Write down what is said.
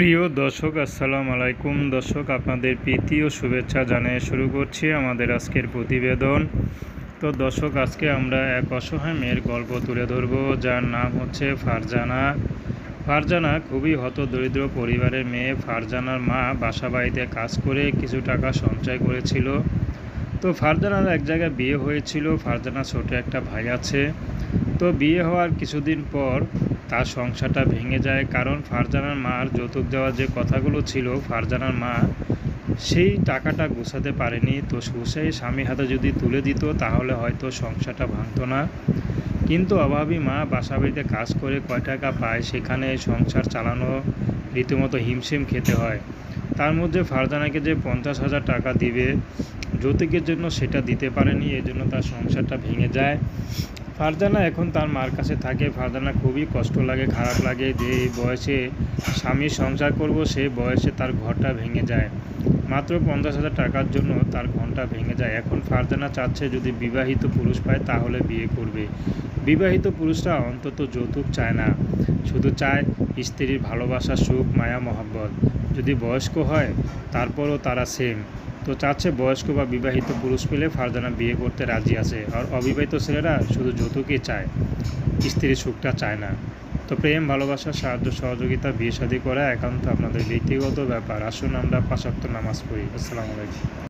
প্রিয় দর্শক, আসসালাম আলাইকুম। দর্শক, আপনাদের প্রীতি ও শুভেচ্ছা জানিয়ে শুরু করছি আমাদের আজকের প্রতিবেদন। তো দর্শক, আজকে আমরা এক অসহায় মেয়ের গল্প তুলে ধরব, যার নাম হচ্ছে ফারজানা। ফারজানা খুবই হতদরিদ্র পরিবারের মেয়ে। ফারজানার মা বাসাবাড়িতে কাজ করে কিছু টাকা সঞ্চয় করেছিল। তো ফারজানার এক জায়গায় বিয়ে হয়েছিল ফারজানা ছোট একটা ভাই আছে। তো বিয়ে হওয়ার কিছুদিন পর তার সংসারটা ভেঙে যায়, কারণ ফারজানার মার যৌতুক দেওয়ার যে কথাগুলো ছিল, ফারজানার মা সেই টাকাটা গোছাতে পারেনি। তো সেই স্বামী হাতে যদি তুলে দিত, তাহলে হয়তো সংসারটা ভাঙতো না। কিন্তু অভাবী মা বাসা বাড়িতে কাজ করে কয় টাকা পায়, সেখানে সংসার চালানো রীতিমতো হিমশিম খেতে হয়। তার মধ্যে ফারজানাকে যে পঞ্চাশ হাজার টাকা দিবে যৌতুকের জন্য সেটা দিতে পারেনি, এই জন্য তার সংসারটা ভেঙে যায়। ফারজানা এখন তার মার কাছে থাকে, ফারজানা খুবই কষ্ট লাগে, খারাপ লাগে যে এই বয়সে স্বামীর সংসার করব সেই বয়সে তার ঘরটা ভেঙে যায়। মাত্র পঞ্চাশ হাজার টাকার জন্য তার ঘরটা ভেঙে যায়। এখন ফারজানা চাচ্ছে যদি বিবাহিত পুরুষ পায়, তাহলে বিয়ে করবে। বিবাহিত পুরুষরা অন্তত যৌতুক চায় না। শুধু চায় স্ত্রীর ভালোবাসা, সুখ, মায়া, মহব্বত। যদি বয়স্ক হয়, তারপরও তারা সেম তো চাচ্ছে বয়স্ক বা বিবাহিত পুরুষ পেলে ফারজানা বিয়ে করতে রাজি আছে। আর অবিবাহিত ছেলেরা শুধু যৌতুকই চায়, স্ত্রীর সুখটা চায় না। তো প্রেম, ভালোবাসা, সাহায্য, সহযোগিতা বিয়ে শাদী করা একান্ত আপনাদের ব্যক্তিগত ব্যাপার। আসুন আমরা পাশাপ্ত নামাজ পড়ি। আসসালামু আলাইকুম।